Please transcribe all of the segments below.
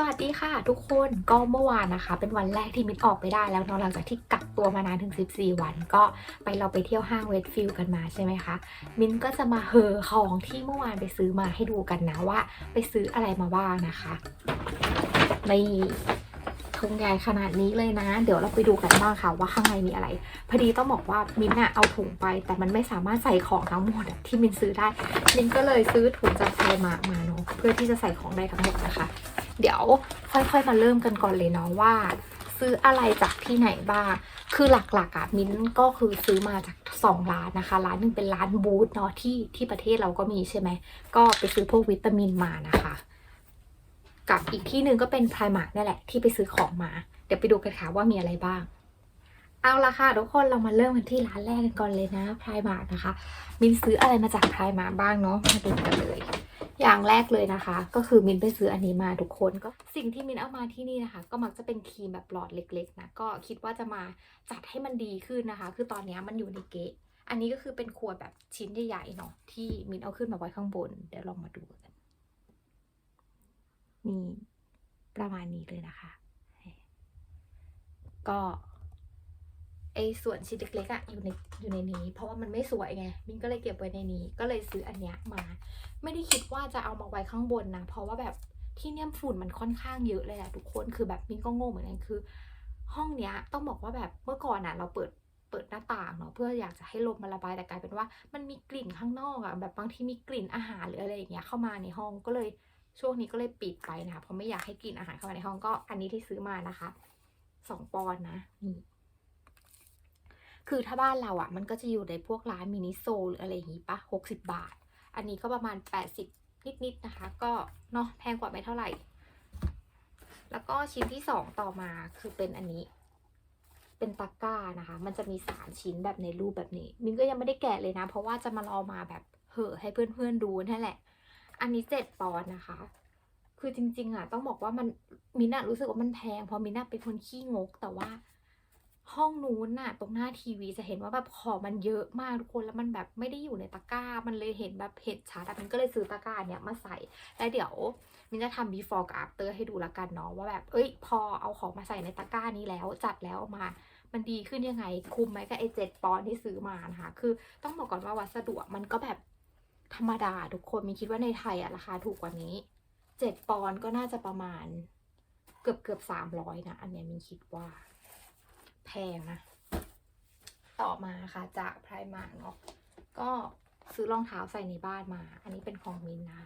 สวัสดีค่ะทุกคนก็เมื่อวานนะคะ เป็นวันแรกที่มินออกไปได้แล้วเนาะหลังจากที่กักตัวมานานถึง 14 วัน ก็ไปเราไปเที่ยวห้างเวสฟิลกันมาใช่ไหมคะ มินก็จะมาเฮอของที่เมื่อวานไปซื้อมาให้ดูกันนะว่า ไปซื้ออะไรมาบ้างนะคะในทงใหญ่ขนาดนี้เลยนะ เดี๋ยวเราไปดูกันบ้างค่ะว่าข้างในมีอะไร พอดีต้องบอกว่ามินอะเอาถุงไป แต่มันไม่สามารถใส่ของทั้งหมดที่มินซื้อได้มินก็เลยซื้อถุงจากไทยมามาเนาะเพื่อที่จะใส่ของได้ทั้งหมดนะคะ เดี๋ยวค่อยๆมาเริ่มกันก่อนเลยเนาะว่า ซื้ออะไรจากที่ไหนบ้าง คือหลักๆอะมิ้นก็คือซื้อมาจากสองร้านนะคะ ร้านหนึ่งเป็นร้านบูธเนาะที่ที่ประเทศเราก็มีใช่ไหม ก็ไปซื้อพวกวิตามินมานะคะ กับอีกที่หนึ่งก็เป็นพรายมาร์นี่แหละที่ไปซื้อของมา เดี๋ยวไปดูกันค่ะว่ามีอะไรบ้างเอาละค่ะทุกคนเรามาเริ่มกันที่ร้านแรกกันก่อนเลยนะพรายมาร์นะคะ มินซื้ออะไรมาจากพรายมาบ้างเนาะมาดูกันเลย อย่างแรกเลยนะคะ ก็คือมินไปซื้ออันนี้มาทุกคนก็สิ่งที่มินเอามาที่นี่นะคะ ก็มักจะเป็นครีมแบบหลอดเล็กๆนะก็คิดว่าจะมาจัดให้มันดีขึ้นนะคะ คือตอนนี้มันอยู่ในเกะอันนี้ก็คือเป็นขวดแบบชิ้นใหญ่ๆเนาะที่มินเอาขึ้นมาไว้ข้างบน เดี๋ยวลองมาดูกันนี่ประมาณนี้เลยนะคะ ก็ ไอส่วนชิ้นเล็กๆอะอยู่ในอยู่ในนี้ เพราะว่ามันไม่สวยไงมินก็เลยเก็บไว้ในนี้ ก็เลยซื้ออันเนี้ยมา ไม่ได้คิดว่าจะเอามาไว้ข้างบนนะ เพราะว่าแบบที่เนี่ยฝุ่นมันค่อนข้างเยอะเลยอะทุกคนคือแบบมินก็งงเหมือนกันคือ ห้องเนี้ยต้องบอกว่าแบบเมื่อก่อนอะเราเปิดเปิดหน้าต่างเนาะเพื่ออยากจะให้ลมมันระบายแต่กลายเป็นว่า มันมีกลิ่นข้างนอกอะแบบบางทีมีกลิ่นอาหารหรืออะไรอย่างเงี้ยเข้ามาในห้องก็เลยช่วงนี้ก็เลยปิดไปนะคะเพราะไม่อยากให้กลิ่นอาหารเข้ามาในห้องก็อันนี้ที่ซื้อมานะคะสองปอนนะนี่ คือถ้าบ้านเราอะมันก็จะอยู่ในพวกร้านมินิโซหรืออะไรอย่างงี้ปะหกสิบบาท อันนี้ก็ประมาณ 80 นิดๆนะคะ ก็เนาะแพงกว่าไม่เท่าไหร่ แล้วก็ชิ้นที่สองต่อมาคือเป็นอันนี้ เป็นตะกร้านะคะ มันจะมีสามชิ้นแบบในรูปแบบนี้ มินก็ยังไม่ได้แกะเลยนะ เพราะว่าจะมารอมาแบบเห่อให้เพื่อนๆดูนั่นแหละ อันนี้เจ็ดปอนด์นะคะคือจริงๆอะต้องบอกว่ามันมินอะรู้สึกว่ามันแพงเพราะมินอะเป็นคนขี้งกแต่ว่า ห้องนู้นน่ะ ตรงหน้าทีวีจะเห็นว่าแบบของมันเยอะมากทุกคนแล้วมันแบบไม่ได้อยู่ในตะกร้า มันเลยเห็นแบบเห็นชัดมินก็เลยซื้อตะกร้าเนี้ยมาใส่แล้วเดี๋ยวมินจะทำ before กับ after ให้ดูละกันเนาะว่าแบบเอ้ย พอเอาของมาใส่ในตะกร้านี้แล้วจัดแล้วออกมา มันดีขึ้นยังไง คุ้มไหมกับไอเจ็ดปอนที่ซื้อมานะคะคือต้องบอกก่อนว่าวัสดุมันก็แบบธรรมดาทุกคนมินคิดว่าในไทยอะราคาถูกกว่านี้เจ็ดปอนก็น่าจะประมาณ เกือบเกือบสามร้อยนะอันเนี้ยมินคิดว่า แพงนะ ต่อมาค่ะจากไพรมาเนาะก็ซื้อรองเท้าใส่ในบ้านมา อันนี้เป็นของมินนะ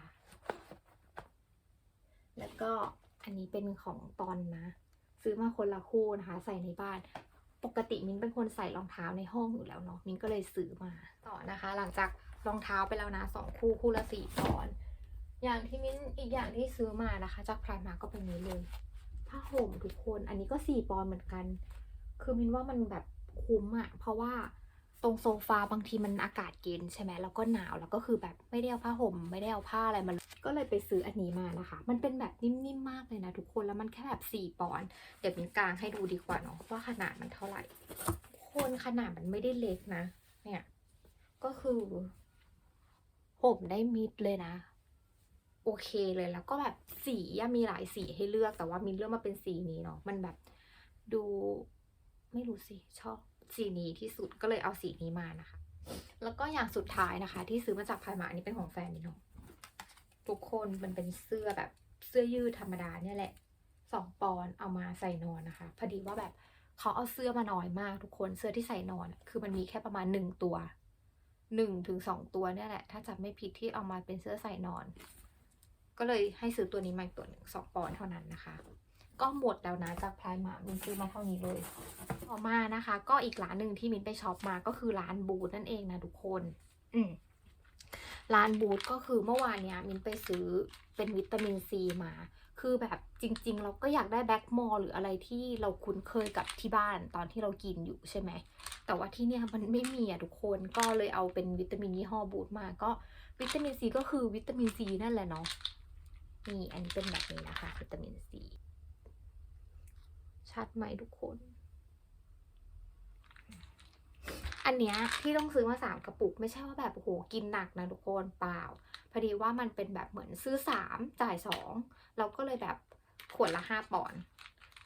แล้วก็อันนี้เป็นของตอนนะ ซื้อมาคนละคู่นะคะ ใส่ในบ้าน ปกติมินเป็นคนใส่รองเท้าในห้องอยู่แล้วเนาะมินก็เลยซื้อมาต่อนะคะ หลังจากรองเท้าไปแล้วนะสองคู่คู่ละสี่ปอนด์อย่างที่มินอีกอย่างที่ซื้อมานะคะ จากไพรมาก็เป็นนี้เลยผ้าห่มทุกคน อันนี้ก็สี่ปอนด์เหมือนกัน คือมินว่ามันแบบคุ้มอะเพราะว่าตรงโซฟาบางทีมันอากาศเย็นใช่ไหมแล้วก็หนาวแล้วก็คือแบบไม่ได้เอาผ้าห่มไม่ได้เอาผ้าอะไรมันก็เลยไปซื้ออันนี้มานะคะ มันเป็นแบบนิ่มๆมากเลยนะทุกคนแล้วมันแค่แบบสี่ปอนด์เดี๋ยวมินกลางให้ดูดีกว่าเนาะว่าขนาดมันเท่าไหร่คนขนาดมันไม่ได้เล็กนะ เนี่ย ก็คือห่มได้มิดเลยนะ โอเคเลยแล้วก็แบบสีมีหลายสีให้เลือกแต่ว่ามินเลือกมาเป็นสีนี้เนาะมันแบบดู ไม่รู้สิชอบสีนี้ที่สุดก็เลยเอาสีนี้มานะคะ แล้วก็อย่างสุดท้ายนะคะ ที่ซื้อมาจากพายมาอันนี้เป็นของแฟนมินเนาะทุกคนมันเป็นเสื้อแบบเสื้อยืดธรรมดาเนี่ยแหละสองปอนเอามาใส่นอนนะคะ พอดีว่าแบบเขาเอาเสื้อมาน้อยมากทุกคนเสื้อที่ใส่นอน คือมันมีแค่ประมาณหนึ่งตัวหนึ่งถึงสองตัวเนี่ยแหละ ถ้าจำไม่ผิดที่เอามาเป็นเสื้อใส่นอน ก็เลยให้ซื้อตัวนี้มาอีกตัวหนึ่งสองปอนเท่านั้นนะคะ ก็หมดแล้วนะจากพายมามินซื้อมาเท่านี้เลยต่อมานะคะ ก็อีกร้านหนึ่งที่มินไปช็อปมาก็คือร้านบูธนั่นเองนะทุกคน อืมร้านบูธก็คือเมื่อวานเนี้ยมินไปซื้อเป็นวิตามินซีมา คือแบบจริง ๆ เราก็อยากได้แบ็กมอลหรืออะไรที่เราคุ้นเคยกับที่บ้านตอนที่เรากินอยู่ใช่ไหม แต่ว่าที่เนี่ยมันไม่มีอะทุกคนก็เลยเอาเป็นวิตามินยี่ห้อบูธมาก็วิตามินซีก็คือวิตามินซีนั่นแหละเนาะนี่อันนี้เป็นแบบนี้นะคะวิตามินซี ชัดไหมทุกคน อันเนี้ยที่ต้องซื้อมาสามกระปุก ไม่ใช่ว่าแบบโอ้โหกินหนักนะทุกคนเปล่า พอดีว่ามันเป็นแบบเหมือนซื้อสามจ่ายสองเราก็เลยแบบขวดละห้าปอนด์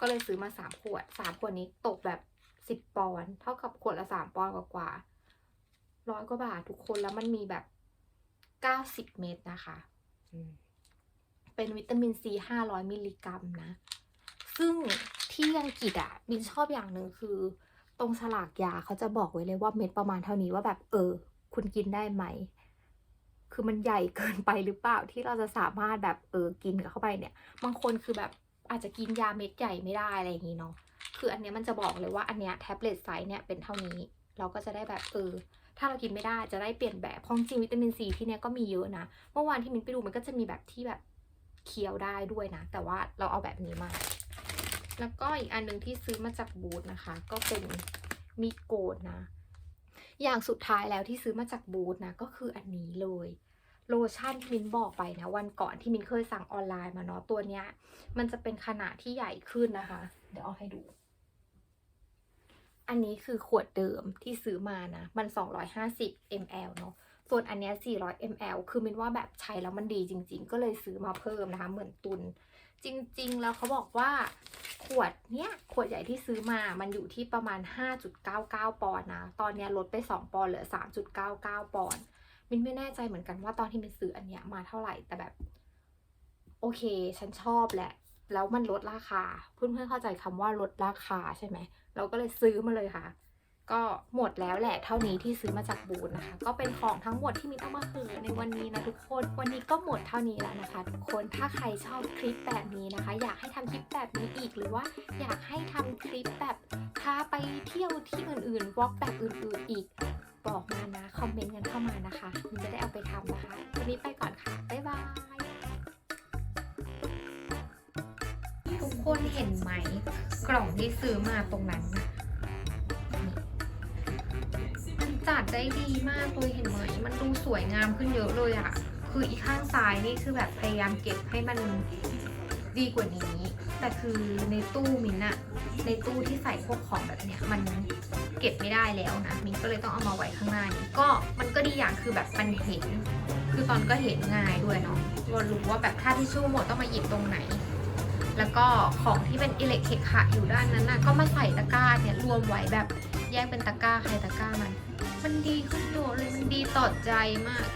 ก็เลยซื้อมาสามขวดสามขวดนี้ตกแบบสิบปอนด์เท่ากับขวดละสามปอนด์กว่าๆร้อยกว่าบาททุกคนแล้วมันมีแบบเก้าสิบเม็ดนะคะอืมเป็นวิตามินซีห้าร้อยมิลลิกรัมนะ ซึ่งที่อังกฤษอะมินชอบอย่างหนึ่งคือ ตรงฉลากยาเขาจะบอกไว้เลยว่าเม็ดประมาณเท่านี้ว่าแบบเออ คุณกินได้ไหม คือมันใหญ่เกินไปหรือเปล่าที่เราจะสามารถแบบเออกินเข้าไปเนี่ย บางคนคือแบบอาจจะกินยาเม็ดใหญ่ไม่ได้อะไรอย่างนี้เนาะคืออันเนี้ยมันจะบอกเลยว่าอันเนี้ยแท็บเล็ตไซส์เนี่ยเป็นเท่านี้เราก็จะได้แบบเออถ้าเรากินไม่ได้จะได้เปลี่ยนแบบเพราะจริงวิตามินซีที่เนี้ยก็มีเยอะนะ เมื่อวานที่มินไปดูมันก็จะมีแบบที่แบบเคี้ยวได้ด้วยนะ แต่ว่าเราเอาแบบนี้มา แล้วก็อีกอันหนึ่งที่ซื้อมาจากบูธนะคะ ก็เป็นมีดโกนนะ อย่างสุดท้ายแล้วที่ซื้อมาจากบูธนะ ก็คืออันนี้เลยโลชั่นที่มินบอกไปนะ วันก่อนที่มินเคยสั่งออนไลน์มาเนาะตัวเนี้ย มันจะเป็นขนาดที่ใหญ่ขึ้นนะคะ เดี๋ยวเอาให้ดู อันนี้คือขวดเดิมที่ซื้อมานะ มัน 250 ml เนาะส่วนอันเนี้ย400 ml คือมินว่าแบบใช้แล้วมันดีจริง ๆ ก็เลยซื้อมาเพิ่มนะคะ เหมือนตุน จริงๆ แล้วเขาบอกว่าขวดเนี้ยขวดใหญ่ที่ซื้อมา มันอยู่ที่ประมาณ 5.99 ปอนด์นะ ตอนเนี้ยลดไป 2 ปอนด์เหลือ 3.99 ปอนด์ มินไม่แน่ใจเหมือนกันว่าตอนที่มินซื้ออันเนี้ยมาเท่าไหร่ แต่แบบ โอเค ฉันชอบแหละ แล้วมันลดราคา เพื่อนๆเข้าใจคำว่าลดราคาใช่ไหม เราก็เลยซื้อมาเลยค่ะ ก็หมดแล้วแหละเท่านี้ที่ซื้อมาจากบูธนะคะ ก็เป็นของทั้งหมดที่มินเอามาเผยในวันนี้นะทุกคน วันนี้ก็หมดเท่านี้แล้วนะคะ ทุกคนถ้าใครชอบคลิปแบบนี้นะคะ อยากให้ทำคลิปแบบนี้อีกหรือว่า อยากให้ทำคลิปแบบพาไปเที่ยวที่อื่นๆวอล์กแบบอื่นๆอีก บอกมานะคอมเมนต์กันเข้ามานะคะมินจะได้เอาไปทำนะคะวันนี้ไปก่อนค่ะบ๊ายบายทุกคนเห็นไหมกล่องที่ซื้อมาตรงนั้นนะ จัดได้ดีมากเลยเห็นไหมมันดูสวยงามขึ้นเยอะเลยอะคืออีข้างซ้ายนี่คือแบบพยายามเก็บให้มันดีกว่านี้ แต่คือในตู้มินอะในตู้ที่ใส่พวกของแบบเนี้ยมันเก็บไม่ได้แล้วนะมินก็เลยต้องเอามาไว้ข้างหน้านี้ก็มันก็ดีอย่างคือแบบมันเห็น คือตอนก็เห็นง่ายด้วยเนาะเรารู้ว่าแบบถ้าที่ชู่หมดต้องมาหยิบตรงไหน แล้วก็ของที่เป็นอิเล็กเคขะอยู่ด้านนั้นนะก็มาใส่ตะกร้าเนี่ยรวมไว้แบบแยกเป็นตะกร้าใครตะกร้ามัน มันดีขึ้นเยอะเลยมันดีต่อใจมาก